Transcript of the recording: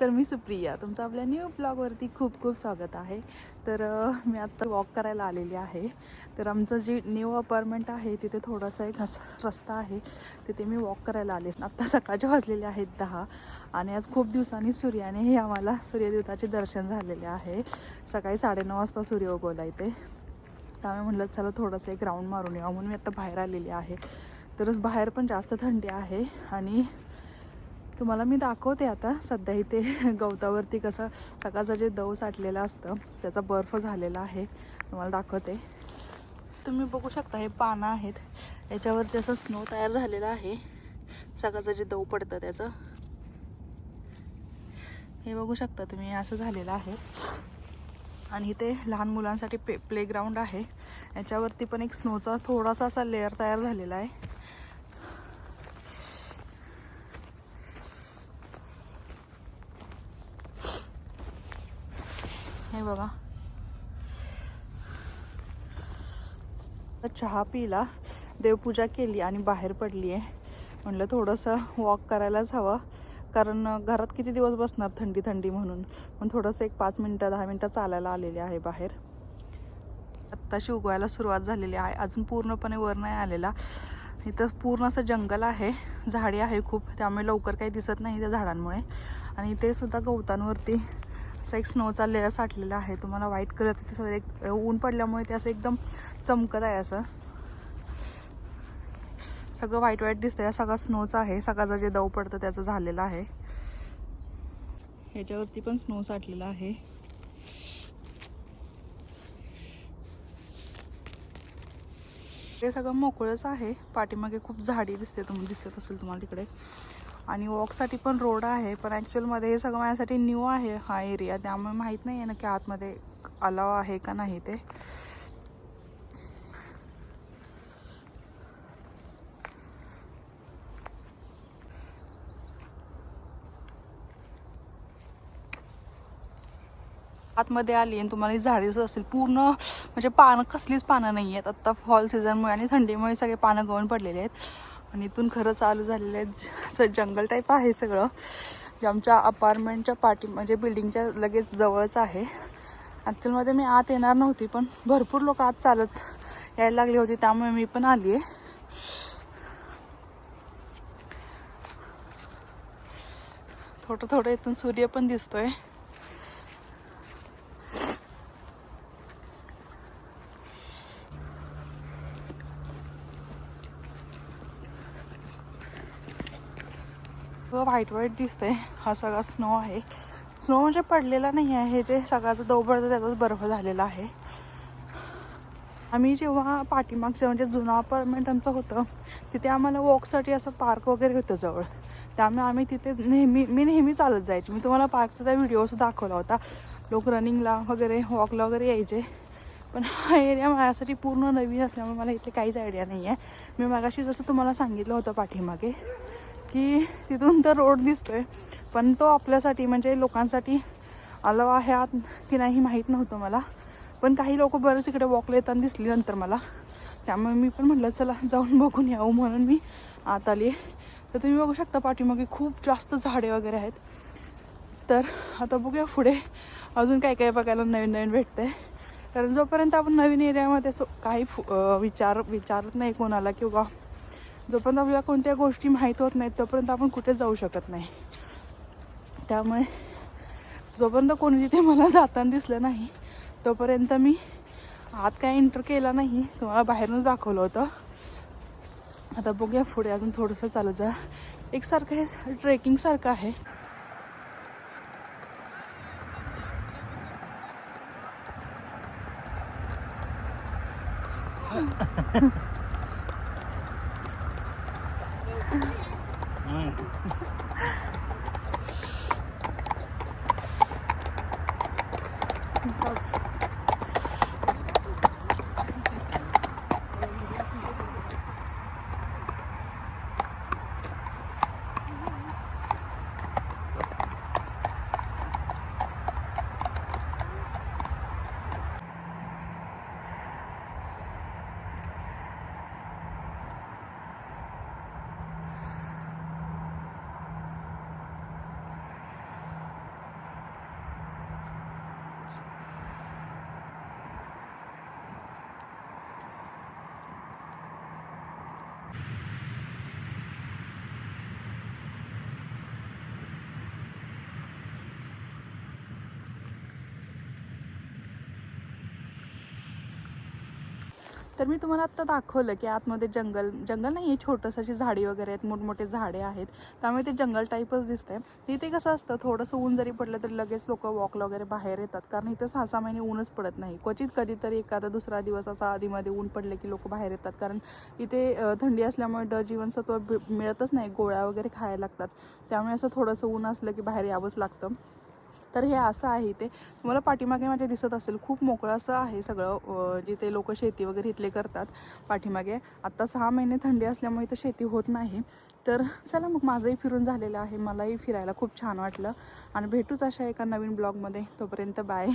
तर मी सुप्रिया. तुमचं आपल्या न्यू ब्लॉगवरती खूप खूप स्वागत आहे. तर मी आत्ता वॉक करायला आलेली आहे. तर आमचं जे न्यू अपार्टमेंट आहे तिथे थोडासा एक रस्ता आहे. तिथे मी वॉक करायला आले. आत्ता सकाळचे वाजलेले आहेत दहा आणि आज खूप दिवसांनी सूर्याने हे आम्हाला सूर्यदेवताचे दर्शन झालेले आहे. सकाळी साडेनऊ वाजता सूर्य उगवला इथे. त्यामुळे म्हटलं चला थोडंसं एक राऊंड मारून येऊ. म्हणून मी आत्ता बाहेर आलेली आहे. तर बाहेर पण जास्त थंडी आहे आणि तुम्हाला मी दाखवते आता. सध्या इथे गवतावरती कसं सकाळचं जे दव साठलेलं असतं त्याचा बर्फ झालेला आहे. तुम्हाला दाखवते. तुम्ही बघू शकता हे पानं आहेत. याच्यावरती असं स्नो तयार झालेला आहे. सकाळचं जे दव पडतं त्याचं. हे बघू शकता तुम्ही असं झालेलं आहे. आणि इथे लहान मुलांसाठी पे प्लेग्राऊंड आहे. याच्यावरती पण एक स्नोचा थोडासा असा लेअर तयार झालेला आहे. हे बघा. चहा पिला देवपूजा केली आणि बाहेर पडली आहे म्हणलं थोडंसं वॉक करायलाच हवं. कारण घरात किती दिवस बसणार थंडी थंडी म्हणून? पण थोडंसं एक पाच मिनटं दहा मिनटं चालायला आलेली आहे बाहेर. आत्ताशी उगवायला सुरुवात झालेली आहे. अजून पूर्णपणे वर नाही आलेला. इथं पूर्ण असं जंगल आहे. झाडी आहे खूप. त्यामुळे लवकर काही दिसत नाही त्या झाडांमुळे. आणि ते सुद्धा गवतांवरती असा एक स्नोचा लेअर साठलेला आहे. तुम्हाला व्हाईट कलर तिथे सगळं एक ऊन पडल्यामुळे ते असं एकदम चमकत आहे असं. सगळं व्हाईट व्हाईट दिसतंय. सगळा स्नोच आहे. सकाळचं जे दव पडतं त्याचं झालेलं आहे. ह्याच्यावरती पण स्नो साठलेला आहे. ते सगळं मोकळंच आहे. पाठीमागे खूप झाडी दिसते तुम्ही दिसत असेल तुम्हाला तिकडे. आणि वॉकसाठी पण रोड आहे पण ॲक्च्युअलमध्ये हे सगळं माझ्यासाठी न्यू आहे हा एरिया त्यामुळे माहीत नाही आहे की आतमध्ये अलाव आहे का नाही ते. आतमध्ये आली आणि तुम्हाला ही झाडी असेल पूर्ण म्हणजे पानं कसलीच पानं नाही आहेत आत्ता फॉल सीझनमुळे आणि थंडीमुळे सगळे पानं गळून पडलेले आहेत. आणि इथून खरं चालू झालेलं आहे. असं जंगल टाईप आहे सगळं. जे आमच्या अपार्टमेंटच्या पाठी म्हणजे बिल्डिंगच्या लगेच जवळच आहे. ॲक्च्युअलमध्ये मी आत येणार नव्हती पण भरपूर लोक आत चालत यायला लागली होती त्यामुळे मी पण आली आहे थोडं थोडं इथून सूर्य पण दिसतोय. व्हाईट व्हाईट दिसतंय. हा सगळा स्नो आहे. स्नो म्हणजे पडलेला नाही आहे. हे जे सगळ्याचं दव त्याचाच बर्फ झालेला आहे. आम्ही जेव्हा पाठीमागचं म्हणजे जुनं अपार्टमेंट आमचं होतं तिथे आम्हाला वॉकसाठी असं पार्क वगैरे होतं जवळ. त्यामुळे आम्ही तिथे नेहमी मी नेहमी चालत जायचे. मी तुम्हाला पार्कचा त्या व्हिडिओसुद्धा दाखवला होता. लोक रनिंगला वगैरे वॉकला वगैरे यायचे. पण हा एरिया माझ्यासाठी पूर्ण नवीन असल्यामुळे मला इथे काहीच आयडिया नाही आहे मी मागाशी जसं तुम्हाला सांगितलं होतं पाठीमागे की तिथून तर रोड दिसतोय पण तो आपल्यासाठी म्हणजे लोकांसाठी आलो आहे आत की नाही माहीत नव्हतं मला. पण काही लोक बरेच इकडे वॉकला येताना दिसली नंतर मला. त्यामुळे मी पण म्हटलं चला जाऊन बघून यावं म्हणून मी आत आली. तर तुम्ही बघू शकता पाठीमागे खूप जास्त झाडे वगैरे आहेत. तर आता बघूया पुढे अजून काय काय बघायला नवीन नवीन भेटतंय. कारण जोपर्यंत आपण नवीन एरियामध्ये सो काही फु- विचार विचारत नाही कोणाला किंवा जोपर्यंत आपल्याला कोणत्या गोष्टी माहीत होत नाहीत तोपर्यंत आपण कुठे जाऊ शकत नाही. त्यामुळे जोपर्यंत कोणी तिथे मला जाताना दिसलं नाही तोपर्यंत मी आत काय एंटर केला नाही तुम्हाला बाहेरून दाखवलं होतं. आता बघूया पुढे अजून थोडंसं चालत जा. एकसारखं हे ट्रेकिंगसारखं आहे. Thank you. तर मी तुम्हाला आत्ता दाखवलं की आतमध्ये जंगल जंगल नाही आहे छोटंसं अशी झाडी वगैरे आहेत मोठमोठे झाडे आहेत. त्यामुळे ते जंगल टाईपच दिसतंय. तिथे कसं असतं थोडंसं ऊन जरी पडलं तरी लगेच लोक वॉकला वगैरे बाहेर येतात. कारण इथं सहा सहा महिने ऊनच पडत नाही. क्वचित कधीतरी एखादा दुसरा दिवस असा आधीमध्ये ऊन पडले की लोक बाहेर येतात. कारण इथे थंडी असल्यामुळे ड जीवनसत्व मिळतच नाही. गोळ्या वगैरे खायला लागतात. त्यामुळे असं थोडंसं ऊन असलं की बाहेर यावंच लागतं. तर हे असं आहे इथे. तुम्हाला पाठीमागे माझ्या दिसत असेल खूप मोकळं असं आहे सगळं जिथे लोक शेती वगैरे इथले करतात पाठीमागे. आत्ता सहा महिने थंडी असल्यामुळे इथं शेती होत नाही. तर चला मग माझंही फिरून झालेलं आहे मलाही फिरायला खूप छान वाटलं. आणि भेटूच अशा एका नवीन ब्लॉगमध्ये. तोपर्यंत बाय.